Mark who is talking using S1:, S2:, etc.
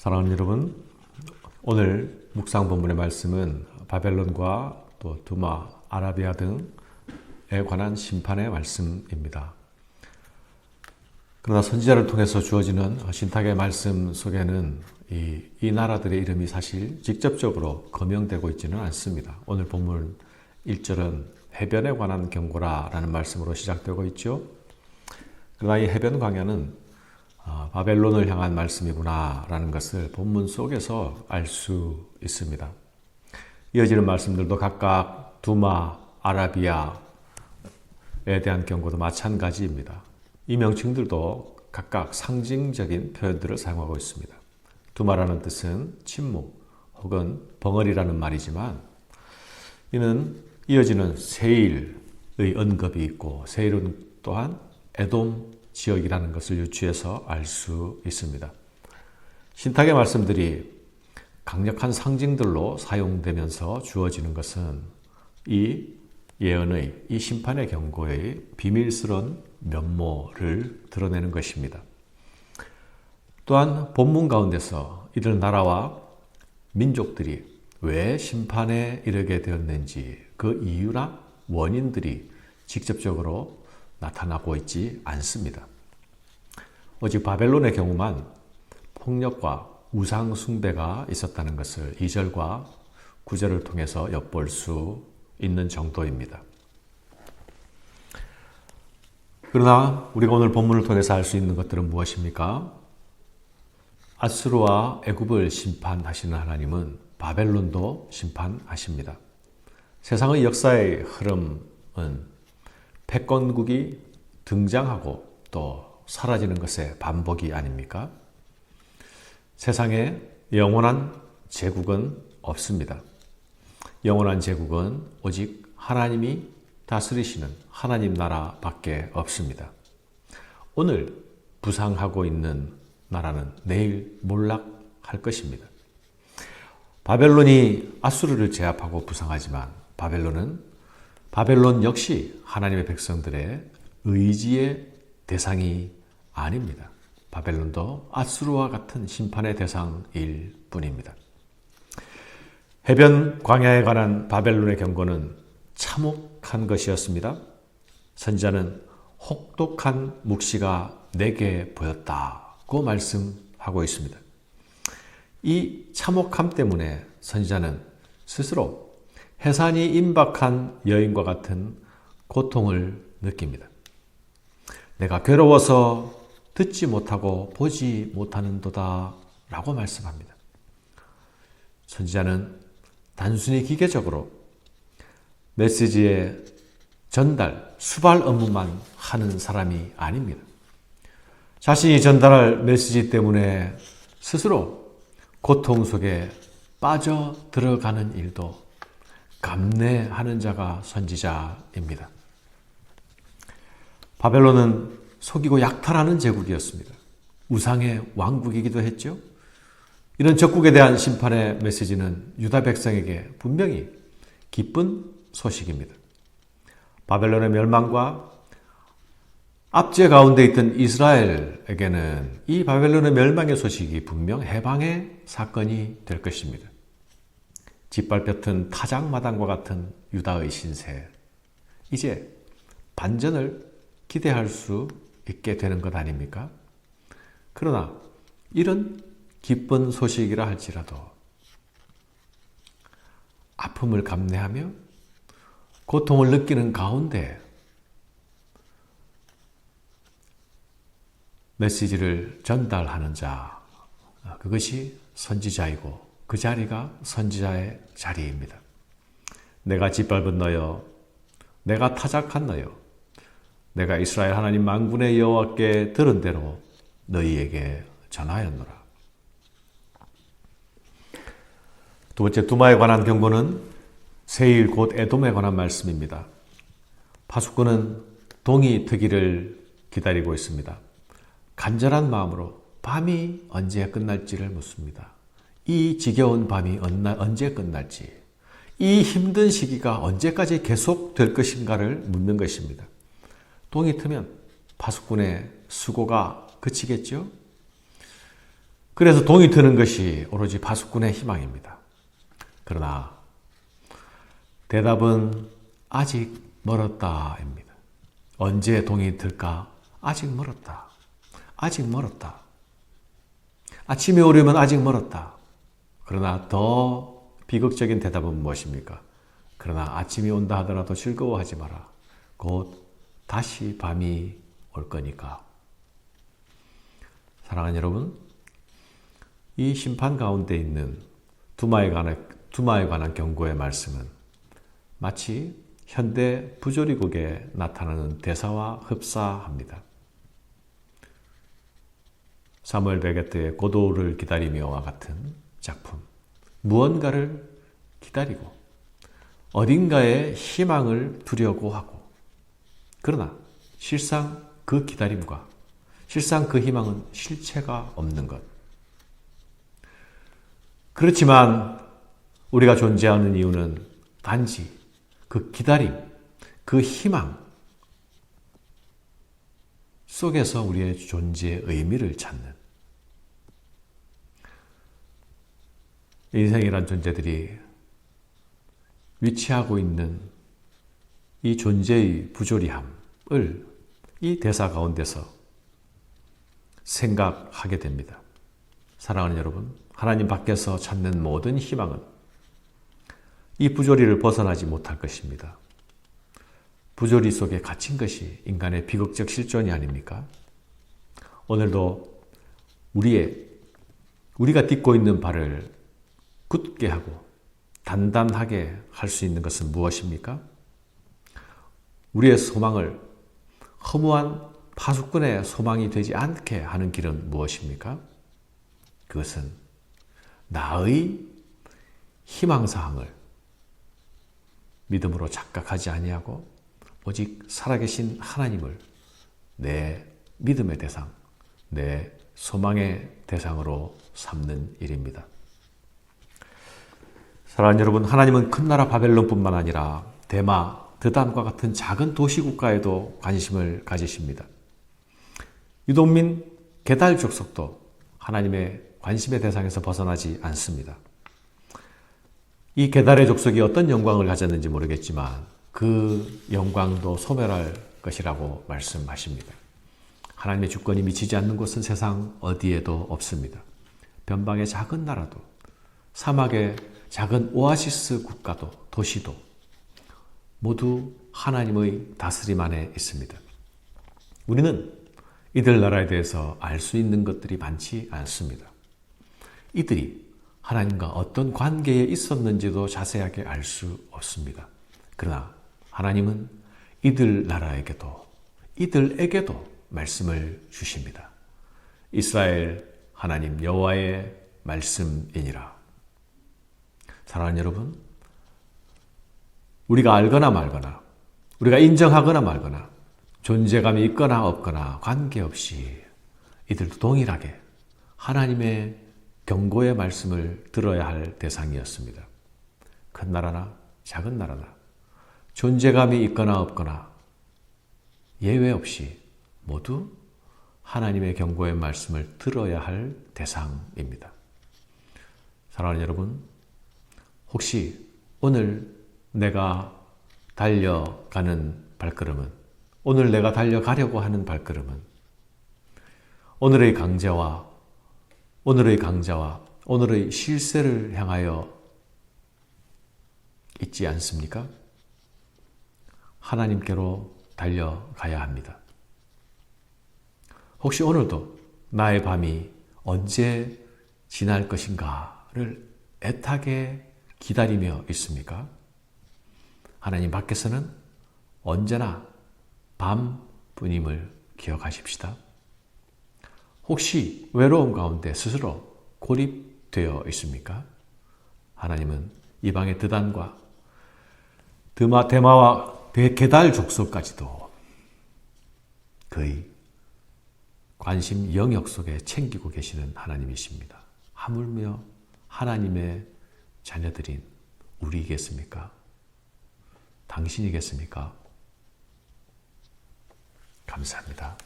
S1: 사랑하는 여러분, 오늘 묵상 본문의 말씀은 바벨론과 또 두마, 아라비아 등에 관한 심판의 말씀입니다. 그러나 선지자를 통해서 주어지는 신탁의 말씀 속에는 이, 이 나라들의 이름이 사실 직접적으로 거명되고 있지는 않습니다. 오늘 본문 1절은 해변에 관한 경고라라는 말씀으로 시작되고 있죠. 그러나 이 해변 광야는 아, 바벨론을 향한 말씀이구나라는 것을 본문 속에서 알 수 있습니다. 이어지는 말씀들도 각각 두마, 아라비아에 대한 경고도 마찬가지입니다. 이 명칭들도 각각 상징적인 표현들을 사용하고 있습니다. 두마라는 뜻은 침묵 혹은 벙어리라는 말이지만 이는 이어지는 세일의 언급이 있고 세일은 또한 에돔 지역이라는 것을 유추해서 알 수 있습니다. 신탁의 말씀들이 강력한 상징들로 사용되면서 주어지는 것은 이 예언의, 이 심판의 경고의 비밀스러운 면모를 드러내는 것입니다. 또한 본문 가운데서 이들 나라와 민족들이 왜 심판에 이르게 되었는지 그 이유나 원인들이 직접적으로 나타나고 있지 않습니다. 오직 바벨론의 경우만 폭력과 우상 숭배가 있었다는 것을 2절과 9절을 통해서 엿볼 수 있는 정도입니다. 그러나 우리가 오늘 본문을 통해서 알 수 있는 것들은 무엇입니까? 아수르와 애굽을 심판하시는 하나님은 바벨론도 심판하십니다. 세상의 역사의 흐름은 패권국이 등장하고 또 사라지는 것의 반복이 아닙니까? 세상에 영원한 제국은 없습니다. 영원한 제국은 오직 하나님이 다스리시는 하나님 나라밖에 없습니다. 오늘 부상하고 있는 나라는 내일 몰락할 것입니다. 바벨론이 아수르를 제압하고 부상하지만 바벨론은 바벨론 역시 하나님의 백성들의 의지의 대상이 아닙니다. 바벨론도 아수르와 같은 심판의 대상일 뿐입니다. 해변 광야에 관한 바벨론의 경고는 참혹한 것이었습니다. 선지자는 혹독한 묵시가 내게 보였다고 말씀하고 있습니다. 이 참혹함 때문에 선지자는 스스로 해산이 임박한 여인과 같은 고통을 느낍니다. 내가 괴로워서 듣지 못하고 보지 못하는도다 라고 말씀합니다. 선지자는 단순히 기계적으로 메시지의 전달, 수발 업무만 하는 사람이 아닙니다. 자신이 전달할 메시지 때문에 스스로 고통 속에 빠져 들어가는 일도 감내하는 자가 선지자입니다. 바벨론은 속이고 약탈하는 제국이었습니다. 우상의 왕국이기도 했죠. 이런 적국에 대한 심판의 메시지는 유다 백성에게 분명히 기쁜 소식입니다. 바벨론의 멸망과 압제 가운데 있던 이스라엘에게는 이 바벨론의 멸망의 소식이 분명 해방의 사건이 될 것입니다. 짓밟혔던 타작마당과 같은 유다의 신세. 이제 반전을 기대할 수 있게 되는 것 아닙니까? 그러나 이런 기쁜 소식이라 할지라도 아픔을 감내하며 고통을 느끼는 가운데 메시지를 전달하는 자, 그것이 선지자이고 그 자리가 선지자의 자리입니다. 내가 짓밟은 너여, 내가 타작한 너여, 내가 이스라엘 하나님 만군의 여호와께 들은 대로 너희에게 전하였노라. 두 번째 두마에 관한 경고는 세일 곧 에돔에 관한 말씀입니다. 파수꾼은 동이 트기를 기다리고 있습니다. 간절한 마음으로 밤이 언제 끝날지를 묻습니다. 이 지겨운 밤이 언제 끝날지, 이 힘든 시기가 언제까지 계속될 것인가를 묻는 것입니다. 동이 트면 파수꾼의 수고가 그치겠죠? 그래서 동이 트는 것이 오로지 파수꾼의 희망입니다. 그러나 대답은 아직 멀었다입니다. 언제 동이 들까? 아직 멀었다. 아직 멀었다. 아침이 오려면 아직 멀었다. 그러나 더 비극적인 대답은 무엇입니까? 그러나 아침이 온다 하더라도 즐거워하지 마라. 곧 다시 밤이 올 거니까. 사랑하는 여러분, 이 심판 가운데 있는 두마에 관한, 두마에 관한 경고의 말씀은 마치 현대 부조리국에 나타나는 대사와 흡사합니다. 사무엘 베게트의 고도를 기다리며와 같은 작품. 무언가를 기다리고 어딘가에 희망을 두려고 하고 그러나 실상 그 기다림과 실상 그 희망은 실체가 없는 것. 그렇지만 우리가 존재하는 이유는 단지 그 기다림, 그 희망 속에서 우리의 존재의 의미를 찾는 인생이란 존재들이 위치하고 있는 이 존재의 부조리함을 이 대사 가운데서 생각하게 됩니다. 사랑하는 여러분, 하나님 밖에서 찾는 모든 희망은 이 부조리를 벗어나지 못할 것입니다. 부조리 속에 갇힌 것이 인간의 비극적 실존이 아닙니까? 오늘도 우리의 우리가 딛고 있는 발을 굳게 하고 단단하게 할 수 있는 것은 무엇입니까? 우리의 소망을 허무한 파수꾼의 소망이 되지 않게 하는 길은 무엇입니까? 그것은 나의 희망사항을 믿음으로 착각하지 아니하고 오직 살아계신 하나님을 내 믿음의 대상, 내 소망의 대상으로 삼는 일입니다. 사랑하는 여러분, 하나님은 큰 나라 바벨론뿐만 아니라 대마, 드단과 같은 작은 도시 국가에도 관심을 가지십니다. 유동민 게달 족속도 하나님의 관심의 대상에서 벗어나지 않습니다. 이 게달의 족속이 어떤 영광을 가졌는지 모르겠지만 그 영광도 소멸할 것이라고 말씀하십니다. 하나님의 주권이 미치지 않는 곳은 세상 어디에도 없습니다. 변방의 작은 나라도 사막의 작은 오아시스 국가도 도시도 모두 하나님의 다스림 안에 있습니다. 우리는 이들 나라에 대해서 알 수 있는 것들이 많지 않습니다. 이들이 하나님과 어떤 관계에 있었는지도 자세하게 알 수 없습니다. 그러나 하나님은 이들 나라에게도 이들에게도 말씀을 주십니다. 이스라엘 하나님 여호와의 말씀이니라. 사랑하는 여러분, 우리가 알거나 말거나, 우리가 인정하거나 말거나, 존재감이 있거나 없거나 관계없이 이들도 동일하게 하나님의 경고의 말씀을 들어야 할 대상이었습니다. 큰 나라나 작은 나라나 존재감이 있거나 없거나 예외 없이 모두 하나님의 경고의 말씀을 들어야 할 대상입니다. 사랑하는 여러분, 혹시 오늘 내가 달려가는 발걸음은, 오늘 내가 달려가려고 하는 발걸음은, 오늘의 강제와 오늘의 강자와 오늘의 실세를 향하여 있지 않습니까? 하나님께로 달려가야 합니다. 혹시 오늘도 나의 밤이 언제 지날 것인가를 애타게 기다리며 있습니까? 하나님 밖에서는 언제나 밤뿐임을 기억하십시다. 혹시 외로움 가운데 스스로 고립되어 있습니까? 하나님은 이방의 드단과 드마, 대마와 게달 족속까지도 그의 관심 영역 속에 챙기고 계시는 하나님이십니다. 하물며 하나님의 자녀들인 우리겠습니까? 당신이겠습니까? 감사합니다.